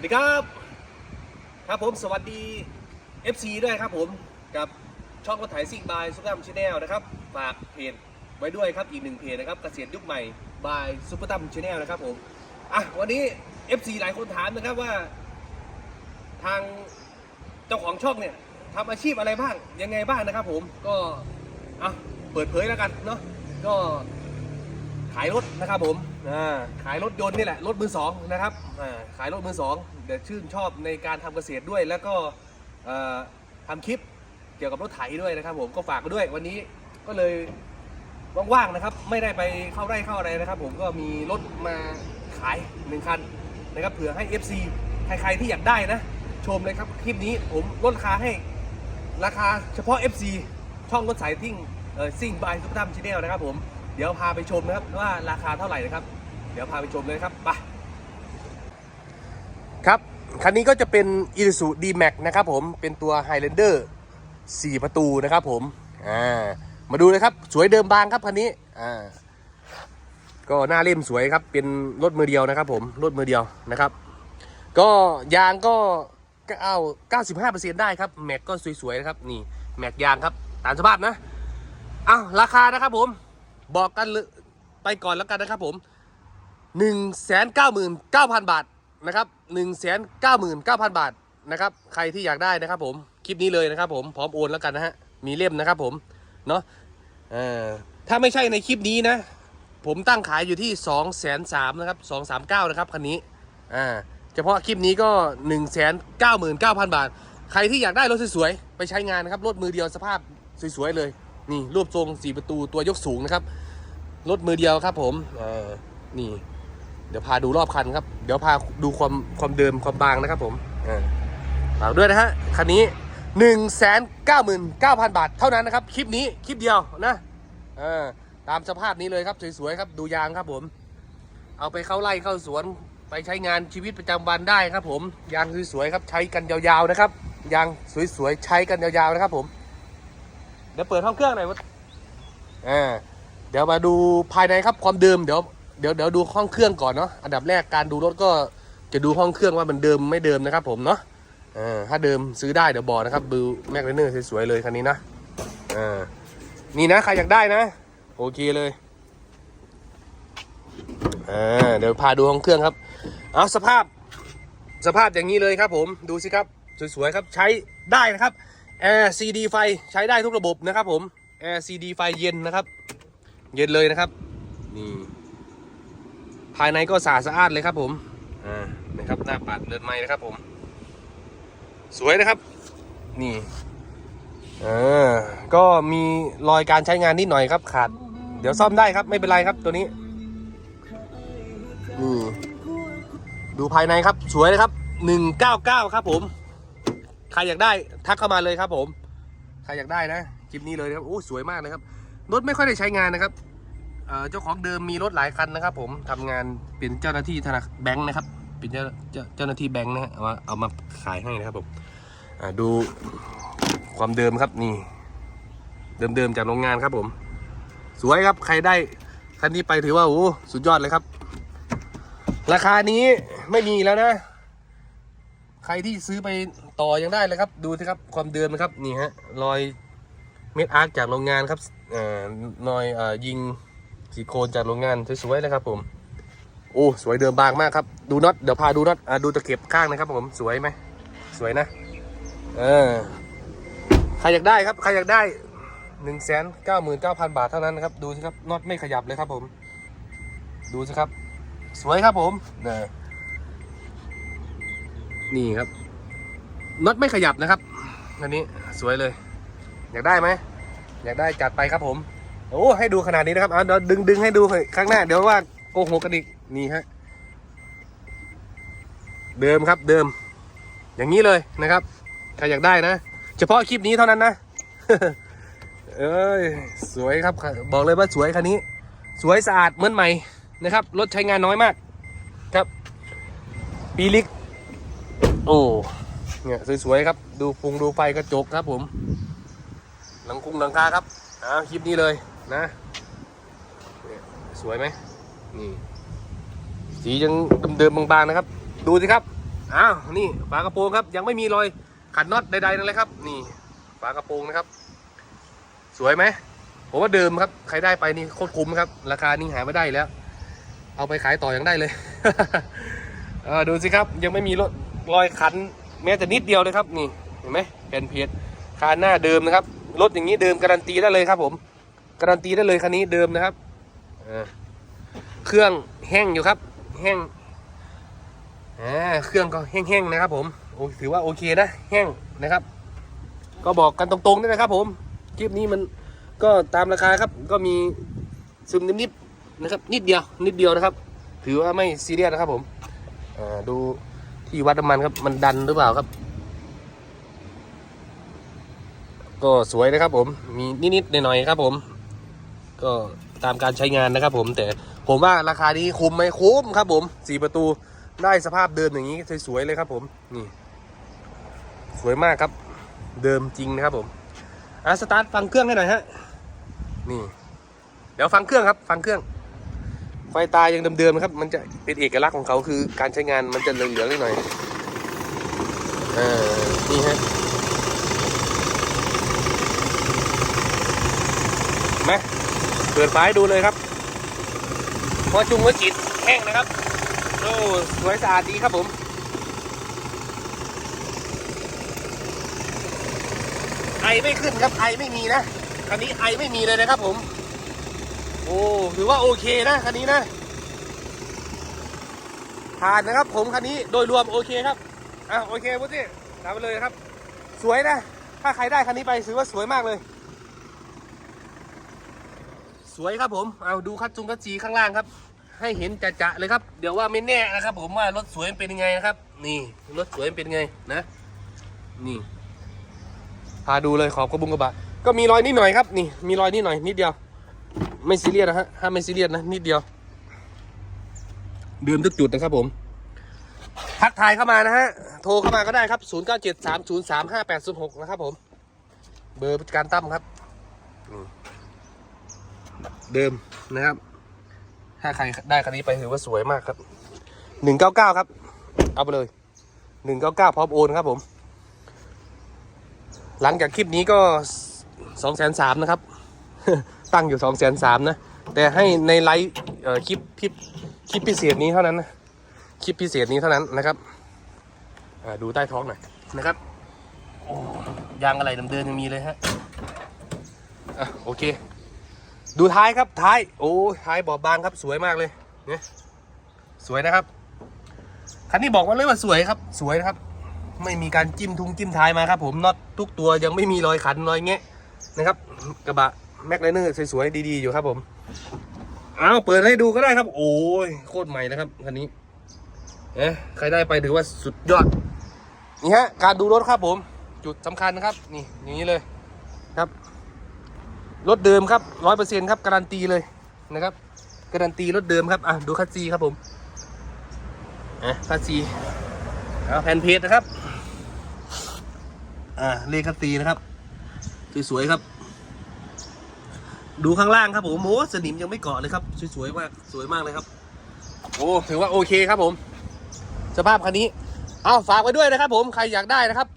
วัสดีครับ ครับผมสวัสดี FC ด้วยครับผมกับช่องรถไถซิ่งบายซุปเปอร์ตัมชาแนลนะครับฝากเพจไว้ด้วยครับอีกหนึ่งเพจนะครับเกษตรยุคใหม่บายซุปเปอร์ตัมชาแนลนะครับผมอะวันนี้ FC หลายคนถามนะครับว่า ทางเจ้าของช่องเนี่ยทำอาชีพอะไรบ้างยังไงบ้างนะครับ ผมก็อะเปิดเผยแล้วกันเนาะก็ขายรถนะครับผม อ่าขายรถยนต์นี่แหละรถมือสองนะครับอ่าขายรถมือสองเดี๋ยวชื่นชอบในการทำเกษตรด้วย แล้วก็เอ่อทำคลิปเกี่ยวกับรถไถด้วยนะครับ ผมก็ฝากไว้ด้วยวันนี้ก็เลยว่างๆนะครับ ไม่ได้ไปเข้าไร่เข้าอะไรนะครับ ผมก็มีรถมาขายหนึ่งคันนะครับเผื่อให้ FC ใครๆที่อยากได้นะ ชมเลยครับคลิปนี้ผมลดราคาให้ราคาเฉพาะ FC ช่องรถสายทิ้งเออซิ่งบายซุปเปอร์ทัมชแนลนะครับผมเดี๋ยวพาไปชมนะครับว่าราคาเท่าไหร่นะครับ เดี๋ยวพาไปชมเลยครับไปครับ คันนี้ก็จะเป็น i s u z u D-Max นะครับผม เป็นตัว Highlander 4 ประตูนะครับผม อ่า มาดูเลยครับ สวยเดิมบางครับคันนี้ อ่า ก็หน้าเล่มสวยครับ เป็นรถมือเดียวนะครับผม รถมือเดียวนะครับ ก็ยางก็เอา95%ได้ครับ แม็กก็สวยๆนะครับ นี่ แม็กยางครับ ตามสภาพนะอ้าวราคานะครับผม บอกกันลยไปก่อนแล้วกันนะครับผม 1 9 9 0 0 0 บาทนะครับ1 9 9 0 0 0 บาทนะครับ ใครที่อยากได้นะครับผมคลิปนี้เลยนะครับ ผมพร้อมโอนแล้วกันนะฮะมีเล่มนะครับ ผมเนาะถ้าไม่ใช่ในคลิปนี้นะ ผมตั้งขายอยู่ที่ 2 3 0 0 0นะครับ239นะครับคันนี้อ่าเฉพาะคลิปนี้ก็ 1 9 9 0 0 0 บาท ใครที่อยากได้รถสวยๆไปใช้งานนะครับรถมือเดียวสภาพสวยๆเลยนี่รูปทรงสีประตูตัวยกสูงนะครับรถมือเดียวครับผมอ่อนี่ เดี๋ยวพาดูรอบคันครับ เดี๋ยวพาดูความความเดิมความบางนะครับผมฝากด้วยนะฮะ คันนี้1 9 9 9 0 0 0บาทเท่านั้นนะครับ คลิปนี้คลิปเดียวนะอตามสภาพนี้เลยครับสวยๆครับดูยางครับผม เอาไปเข้าไร่เข้าสวนไปใช้งานชีวิตประจำวันได้ครับ ผมยางสวยๆครับ ใช้กันยาวๆนะครับยางสวยๆใช้กันยาวๆนะครับผม เดี๋ยวเปิดห้องเครื่องหน่อยวะอ่าเดี๋ยวมาดูภายในครับความเดิมเดี๋ยว เดี๋ยวเดี๋ยวดูห้องเครื่องก่อนเนาะอันดับแรกการดูรถก็จะดูห้องเครื่องว่ามันเดิมไม่เดิมนะครับ ผมเนาะถ้าเดิมซื้อได้เดี๋ยวบอกนะครับดูแม็กเลเนอร์สวยๆเลยคันนี้นะอ่านี่นะใครอยากได้นะ โอเคเลยอ่าเดี๋ยวพาดูห้องเครื่องครับเอาสภาพสภาพอย่างนี้เลยครับ ผมดูสิครับสวยๆครับใช้ได้นะครับแอร์ซีดีไฟใช้ได้ทุกระบบนะครับ ผมแอร์ซีดีไฟเย็นนะครับ เย็นเลยนะครับนี่ ภายในก็สะอาดสะอาดเลยครับผมอ่านะครับหน้าปัดเลือนไม้นะครับผม สวยนะครับ นี่อ่าก็มีรอยการใช้งานนิดหน่อยครับขาด เดี๋ยวซ่อมได้ครับไม่เป็นไรครับตัวนี้นี่ดูภายในครับสวยเลยครับ199ครับผมใครอยากได้ทักเข้ามาเลยครับผม ใครอยากได้นะคลิปนี้เลยนะครับโอ้สวยมากเลยครับรถไม่ค่อยได้ใช้งานนะครับ เจ้าของเดิมมีรถหลายคันนะครับ ผมทำงานเป็นเจ้าหน้าที่ธนาคารแบงค์นะครับ เป็นเจ้าเจ้าเจ้าหน้าที่แบงค์นะฮะเอามาเอามาขายให้นะครับผมดูความเดิมครับนี่ เดิมๆจากโรงงานครับผม สวยครับใครได้คันนี้ไปถือว่าโอ้สุดยอดเลยครับ ราคานี้ไม่มีแล้วนะ ใครที่ซื้อไปต่อยังได้เลยครับ ดูสิครับความเดิมนะครับนี่ฮะรอยเม็ดอาร์ตจากโรงงานครับเอ่อนอยเอ่อยิง สีโคนจากโรงงานสวยๆเลยครับผมโอ้สวยเดิมบางมากครับ ดูน็อตเดี๋ยวพาดูน็อตอะดูตะเข็บข้างนะครับผมสวยไหมสวยนะ เออใครอยากได้ครับใครอยากได้หนึ่งแสนเก้าหมื่นเก้าพันบาทเท่านั้นนะครับ ดูสิครับน็อตไม่ขยับเลยครับผม ดูสิครับ สวยครับผมนี่นี่ครับน็อตไม่ขยับนะครับอันนี้สวยเลย อยากได้ไหมอยากได้จัดไปครับผม โอ้ให้ดูขนาดนี้นะครับเอาเดี๋ยวดึงดึงให้ดูข้างหน้า เดี๋ยวว่าโกหกกันอีกนี่ฮะเดิมครับเดิม อย่างนี้เลยนะครับใครอยากได้นะ เฉพาะคลิปนี้เท่านั้นนะ เอ้ยสวยครับ บอกเลยว่าสวยคันนี้ สวยสะอาดเหมือนใหม่นะครับรถใช้งานน้อยมากครับ ปีลิก โอ้เนี่ยสวยๆครับ ดูฟุงดูไฟกระจกครับผม หลังคุงหลังคาครับอ่าคลิปนี้เลย นะสวยไหมนี่สียังเดิมๆบางๆนะครับ ดูสิครับอ้าวนี่ฝากระโปรงครับ ยังไม่มีรอยขัดน็อตใดๆนั่นเลยครับ นี่ฝากระโปรงนะครับ สวยไหมผมว่าเดิมครับ ใครได้ไปนี่โคตรคุ้มครับ ราคานี่หาไม่ได้แล้ว เอาไปขายต่อยังได้เลยเออดูสิครับ ยังไม่มีรถรอยขัน แม้แต่นิดเดียวเลยครับ นี่เห็นไหมแผ่นเพจคานหน้าเดิมนะครับรถอย่างนี้เดิมการันตีได้เลยครับผม การันตีได้เลยคันนี้เดิมนะครับเครื่องแห้งอยู่ครับ แห้งเครื่องก็แห้งๆนะครับ ผมถือว่าโอเคนะแห้งนะครับ ก็บอกกันตรงๆด้วยนะครับ ผมคลิปนี้มันก็ตามราคาครับ ก็มีซึมนิดๆนะครับ นิดเดียว นิดเดียวนะครับ ถือว่าไม่ซีเรียสนะครับ ผมอ่าดูที่วัดน้ำมันครับ มันดันหรือเปล่าครับ ก็สวยนะครับ ผมมีนิดๆหน่อยๆครับ ผม ก็ตามการใช้งานนะครับผมแต่ผมว่าราคานี้คุ้มไหมคุ้มครับผมสี่ประตูได้สภาพเดิมอย่างนี้สวยๆเลยครับผมนี่ สวยมากครับ เดิมจริงนะครับผมอะสตาร์ทฟังเครื่องให้หน่อยฮะนี่ เดี๋ยวฟังเครื่องครับ ฟังเครื่อง ไฟตายังเดิมๆนะครับ มันจะเป็นเอกลักษณ์ของเขาคือการใช้งานมันจะเหลืองๆนิดหน่อยเออนี่ฮะเห็นไหม ปิดไฟดูเลยครับ พอจุงหัวจิตแห้งนะครับโอ้สวยสะอาดดีครับผมไอไม่ขึ้นครับไอไม่มีนะคันนี้ไอไม่มีเลยนะครับผม โอ้ถือว่าโอเคนะคันนี้นะผ่านนะครับ ผมคันนี้โดยรวมโอเคครับอะโอเคพุทธิตามไปเลยครับ สวยนะ ถ้าใครได้คันนี้ไปถือว่าสวยมากเลย สวยครับผม เอาดูคัดจุงคัดจีข้างล่างครับ ให้เห็นจะๆเลยครับ เดี๋ยวว่าไม่แน่นะครับ ผมว่ารถสวยเป็นยังไงนะครับ นี่รถสวยเป็นยังไงนะ นี่พาดูเลยขอบกระบุงกระบะ ก็มีรอยนิดหน่อยครับ นี่ มีรอยนิดหน่อยนิดเดียว ไม่ซีเรียสนะฮะถ้าไม่ซีเรียสนะนิดเดียวเดิมทุกจุดนะครับผม ทักทายเข้ามานะฮะ โทรเข้ามาก็ได้ครับ 0 9 7 3 0 3 5 8 0 6 นะครับผม เบอร์การตั้มครับ เดิมนะครับ ถ้าใครได้คันนี้ไปถือว่าสวยมากครับ199ครับ เอาไปเลย199พร้อมโอนครับผม หลังจากคลิปนี้ก็สองแสนสามนะครับ ตั้งอยู่สองแสนสามนะ แต่ให้ในไลฟ์คลิปคลิปคลิปพิเศษนี้เท่านั้นนะ คลิปพิเศษนี้เท่านั้นนะครับดูใต้ท้องหน่อยนะครับยางอะไรเดิมๆยังมีเลยฮะอะโอเค ดูท้ายครับท้าย โอ้ท้ายบอบบางครับสวยมากเลยเนี่ยสวยนะครับ คันนี้บอกว่าเลยว่าสวยครับ สวยนะครับ ไม่มีการจิ้มทุงจิ้มท้ายมาครับผมน็อตทุกตัวยังไม่มีรอยขันรอยแงะนะครับ กระบะแม็กไลเนอร์สวยๆดีๆอยู่ครับผมเอาเปิดให้ดูก็ได้ครับ โอ้ยโคตรใหม่นะครับคันนี้เอ๊ะใครได้ไปถือว่าสุดยอดนี่ฮะการดูรถครับผม จุดสำคัญนะครับ นี่อย่างนี้เลยครับ รถเดิมครับร้อยเปอร์เซ็นต์ครับการันตีเลยนะครับการันตีรถเดิมครับอะดูคัสซีครับผมอะคัสซีเอาแผ่นเพจนะครับอ่าเลขคัสซีนะครับสวยๆครับ ดูข้างล่างครับผมโอ้สนิมยังไม่เกาะเลยครับสวยๆมากสวยมากเลยครับโอ้ถือว่าโอเคครับผม สภาพคันนี้เอาฝากไว้ด้วยนะครับผมใครอยากได้นะครับ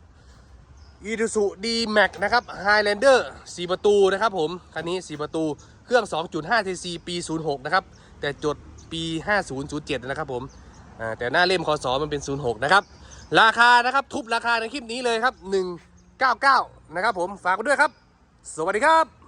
อีดูสุดีแม็กนะครับไฮแลนเดอร์4ประตูนะครับผม คันนี้4ประตูเครื่อง 2.5 cc ปี 06 นะครับ แต่จดปี 5007 นะครับผมแต่หน้าเล่มคอสอมันเป็น 06 นะครับ ราคานะครับทุบราคาในคลิปนี้เลยครับ 199 นะครับผมฝากไว้ด้วยครับ สวัสดีครับ